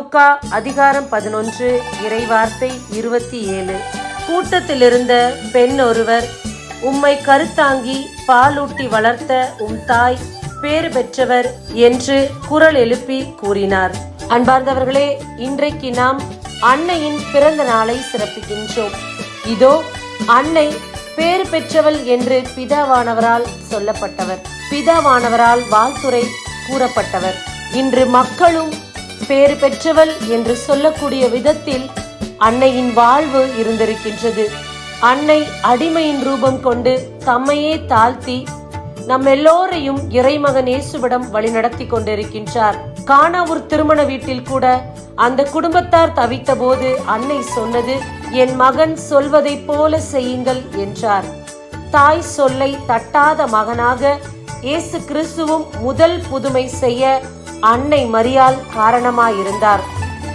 லூக்கா அதிகாரம் பதினொன்று இறைவார்த்தை இருபத்தி ஏழு. கூட்டத்திலிருந்த பெண் ஒருவர் உம்மை கருத்தாங்கி பாலூட்டி வளர்த்த உம் தாய் பேறு பெற்றவர் என்று குரல் எழுப்பி கூறினார். அன்பார்ந்தவர்களே இன்றைக்கு நாம் அன்னையின் பிறந்த நாளை சிறப்பிக்கின்றோம். இதோ அன்னை பேறு பெற்றவள் என்று பிதாவானவரால் சொல்லப்பட்டவர். பிதாவானவரால் வாழ்த்துறை கூறப்பட்டவர். இன்று மக்களும் பேறு பெற்றவள் என்று சொல்லக்கூடிய விதத்தில் அன்னையின் வாழ்வு இருந்திருக்கின்றது. அன்னை அடிமையின் ரூபம் கொண்டு தம்மையே தாழ்த்தி நம் எல்லோரையும் இறைமகன் இயேசுவிடம் வழிநடத்தி கொண்டிருக்கின்றார். காணாவூர் திருமண வீட்டில் கூட அந்த குடும்பத்தார் தவித்த போது அன்னை சொன்னது என் மகன் சொல்வதைப் போல செய்யுங்கள் என்றார். தாய் சொல்லை தட்டாத மகனாக இயேசு கிறிஸ்துவும் முதல் புதுமை செய்ய அன்னை மரியால் காரணமாயிருந்தார்.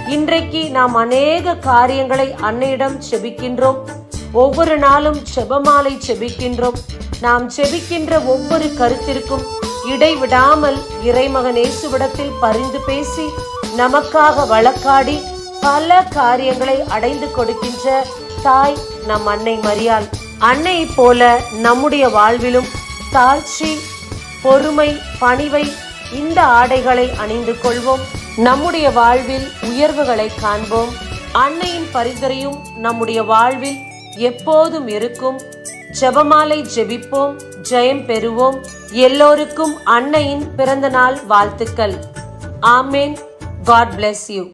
இன்றைக்கு நாம் அநேக காரியங்களை அன்னையிடம் செபிக்கின்றோம். ஒவ்வொரு நாளும் செபமாலை செபிக்கின்றோம். நாம் செபிக்கின்ற ஒவ்வொரு கருத்திற்கும் இடைவிடாமல் இறைமகன் இயேசுவிடத்தில் பரிந்து பேசி நமக்காக வழக்காடி பல காரியங்களை அடைந்து கொடுக்கின்ற தாய் நம் அன்னை மரியாள். அன்னை போல நம்முடைய வாழ்விலும் தாழ்ச்சி பொறுமை பணிவை இந்த ஆடைகளை அணிந்து கொள்வோம். நம்முடைய வாழ்வில் உயர்வுகளை காண்போம். அன்னையின் பரிந்துரையும் நம்முடைய வாழ்வில் எப்போதும் இருக்கும். ஜெபமாலை ஜெபிப்போம் ஜெயம் பெறுவோம். எல்லோருக்கும் அன்னையின் பிறந்த நாள் வாழ்த்துக்கள். ஆமேன். God bless you